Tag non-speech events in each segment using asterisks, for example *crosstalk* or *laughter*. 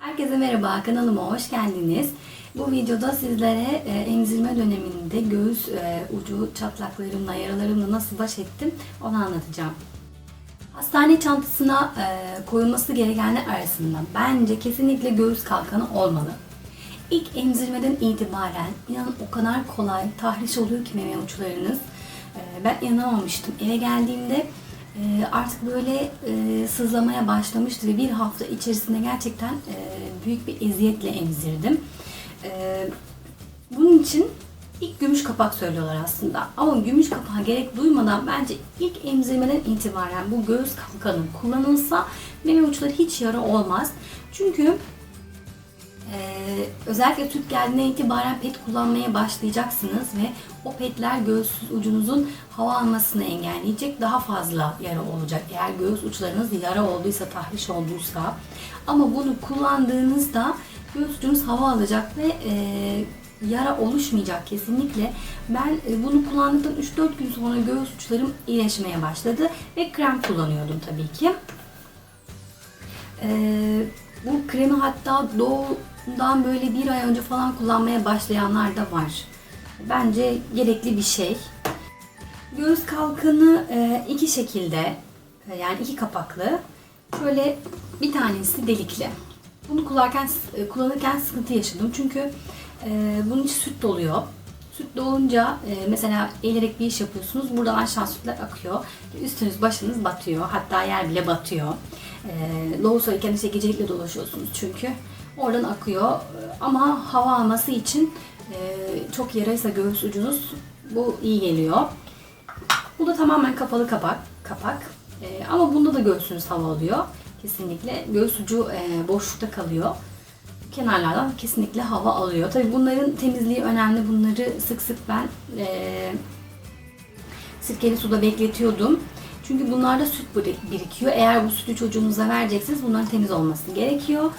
Herkese merhaba, kanalıma hoş geldiniz. Bu videoda sizlere e, emzirme döneminde göğüs e, ucu çatlaklarımla, yaralarımla nasıl baş ettim onu anlatacağım. Hastane çantasına e, koyulması gerekenler arasında bence kesinlikle göğüs kalkanı olmalı. İlk emzirmeden itibaren inanın o kadar kolay tahriş oluyor ki meme uçlarınız. E, ben inanamamıştım. Eve geldiğimde e, artık böyle e, sızlamaya başlamıştı ve bir hafta içerisinde gerçekten e, büyük bir eziyetle emzirdim. E, bunun için ilk gümüş kapak söylüyorlar aslında. Ama gümüş kapağa gerek duymadan bence ilk emzirmeden itibaren bu göğüs kalkanı kullanılsa meme uçları hiç yara olmaz. Çünkü ee, özellikle süt geldiğine itibaren pet kullanmaya başlayacaksınız ve o petler göğüs ucunuzun hava almasını engelleyecek daha fazla yara olacak. Eğer göğüs uçlarınız yara olduysa, tahriş olduysa. Ama bunu kullandığınızda göğüs ucunuz hava alacak ve e, yara oluşmayacak kesinlikle. Ben e, bunu kullandıktan 3-4 gün sonra göğüs uçlarım iyileşmeye başladı ve krem kullanıyordum tabii ki. Ee, bu kremi hatta doğumdan böyle bir ay önce falan kullanmaya başlayanlar da var. Bence gerekli bir şey. Göğüs kalkanı e, iki şekilde e, yani iki kapaklı. Şöyle bir tanesi delikli. Bunu kullanırken e, kullanırken sıkıntı yaşadım çünkü bunun içi süt doluyor. Süt dolunca mesela eğilerek bir iş yapıyorsunuz. Buradan aşağı sütler akıyor. Üstünüz başınız batıyor. Hatta yer bile batıyor. E, Loğusayken işte gecelikle dolaşıyorsunuz çünkü. Oradan akıyor. Ama hava alması için e, çok yaraysa göğüs ucunuz bu iyi geliyor. Bu da tamamen kapalı kapak. kapak. E, ama bunda da göğsünüz hava alıyor. Kesinlikle. Göğüs ucu e, boşlukta kalıyor kenarlardan kesinlikle hava alıyor. Tabii bunların temizliği önemli. Bunları sık sık ben e, sirkeli suda bekletiyordum. Çünkü bunlarda süt biri- birikiyor. Eğer bu sütü çocuğunuza vereceksiniz bunların temiz olması gerekiyor.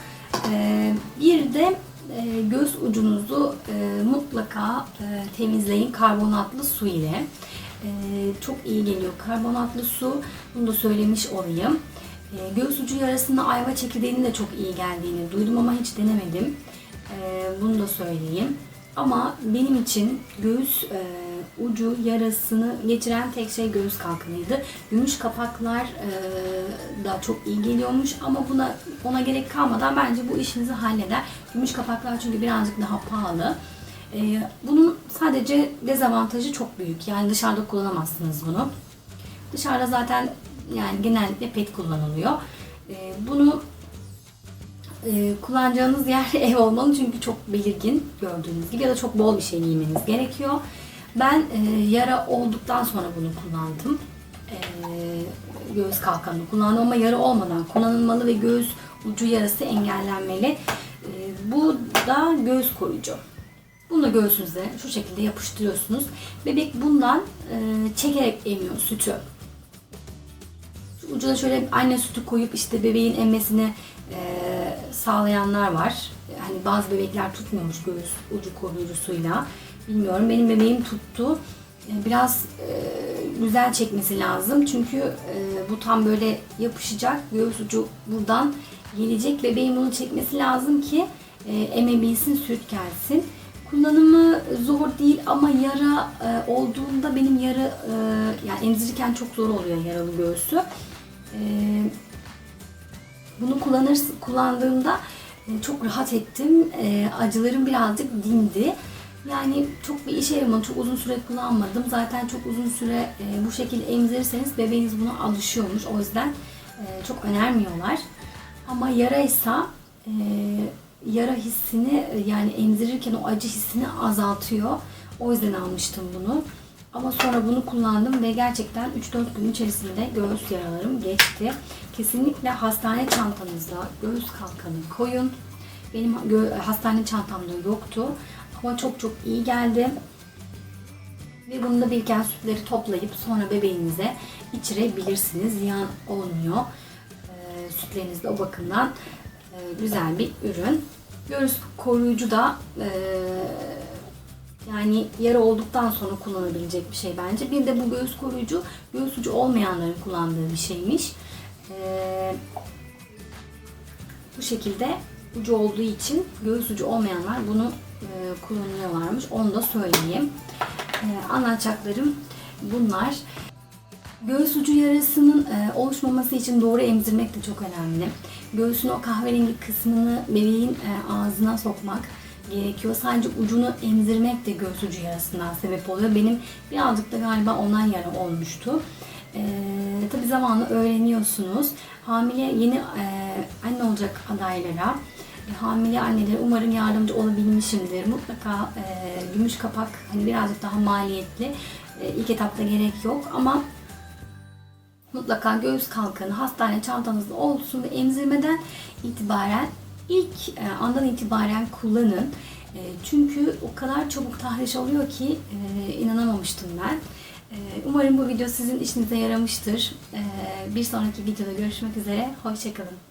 E, bir de e, göz ucunuzu e, mutlaka e, temizleyin karbonatlı su ile. Çok iyi geliyor karbonatlı su. Bunu da söylemiş olayım. E, göğüs ucu yarasında ayva çekirdeğinin de çok iyi geldiğini duydum ama hiç denemedim. Bunu da söyleyeyim. Ama benim için göğüs e, ucu yarasını geçiren tek şey göğüs kalkanıydı. Gümüş kapaklar e, da çok iyi geliyormuş ama buna ona gerek kalmadan bence bu işinizi halleder. Gümüş kapaklar çünkü birazcık daha pahalı. E, bunun sadece dezavantajı çok büyük. Yani dışarıda kullanamazsınız bunu. Dışarıda zaten yani genellikle pet kullanılıyor. Ee, bunu e, kullanacağınız yer *laughs* ev olmalı çünkü çok belirgin gördüğünüz gibi ya da çok bol bir şey giymeniz gerekiyor. Ben e, yara olduktan sonra bunu kullandım. E, göğüs kalkanını kullandım ama yara olmadan kullanılmalı ve göğüs ucu yarası engellenmeli. E, bu da göğüs koruyucu. Bunu da göğsünüze şu şekilde yapıştırıyorsunuz. Bebek bundan e, çekerek emiyor sütü ucuna şöyle anne sütü koyup işte bebeğin emmesini e, sağlayanlar var. Hani bazı bebekler tutmuyormuş göğüs ucu koruyucusuyla. Bilmiyorum benim bebeğim tuttu. E, biraz e, güzel çekmesi lazım çünkü e, bu tam böyle yapışacak. Göğüs ucu buradan gelecek. Bebeğin bunu çekmesi lazım ki e, emebilsin, süt gelsin. Kullanımı zor değil ama yara e, olduğunda benim yara e, yani emzirirken çok zor oluyor yaralı göğsü. E, bunu kullanır kullandığımda e, çok rahat ettim. E, acılarım birazcık dindi. Yani çok bir işe yaramadı. Çok uzun süre kullanmadım. Zaten çok uzun süre e, bu şekilde emzirirseniz bebeğiniz buna alışıyormuş. O yüzden çok önermiyorlar. Ama yaraysa yara hissini yani emzirirken o acı hissini azaltıyor. O yüzden almıştım bunu. Ama sonra bunu kullandım ve gerçekten 3-4 gün içerisinde göğüs yaralarım geçti. Kesinlikle hastane çantanızda göğüs kalkanı koyun. Benim hastane çantamda yoktu. Ama çok çok iyi geldi. Ve bunu da biriken sütleri toplayıp sonra bebeğinize içirebilirsiniz. Ziyan olmuyor. Ee, sütleriniz de o bakımdan e, güzel bir ürün. Göğüs koruyucu da e, yani yara olduktan sonra kullanabilecek bir şey bence. Bir de bu göğüs koruyucu göğüs ucu olmayanların kullandığı bir şeymiş. Ee, bu şekilde ucu olduğu için göğüs ucu olmayanlar bunu e, kullanıyorlarmış. Onu da söyleyeyim. E, anlatacaklarım bunlar. Göğüs ucu yarasının e, oluşmaması için doğru emzirmek de çok önemli. Göğsün o kahverengi kısmını bebeğin e, ağzına sokmak gerekiyor. Sadece ucunu emzirmek de göğüs ucu yarasından sebep oluyor. Benim birazcık da galiba ondan yara olmuştu. E, tabii zamanla öğreniyorsunuz. Hamile yeni e, anne olacak adaylara, e, hamile annelere umarım yardımcı olabilmişimdir. Mutlaka e, gümüş kapak hani birazcık daha maliyetli. E, ilk etapta gerek yok ama mutlaka göğüs kalkanı hastane çantanızda olsun ve emzirmeden itibaren ilk e, andan itibaren kullanın. E, çünkü o kadar çabuk tahriş oluyor ki e, inanamamıştım ben. Umarım bu video sizin işinize yaramıştır. Bir sonraki videoda görüşmek üzere. Hoşçakalın.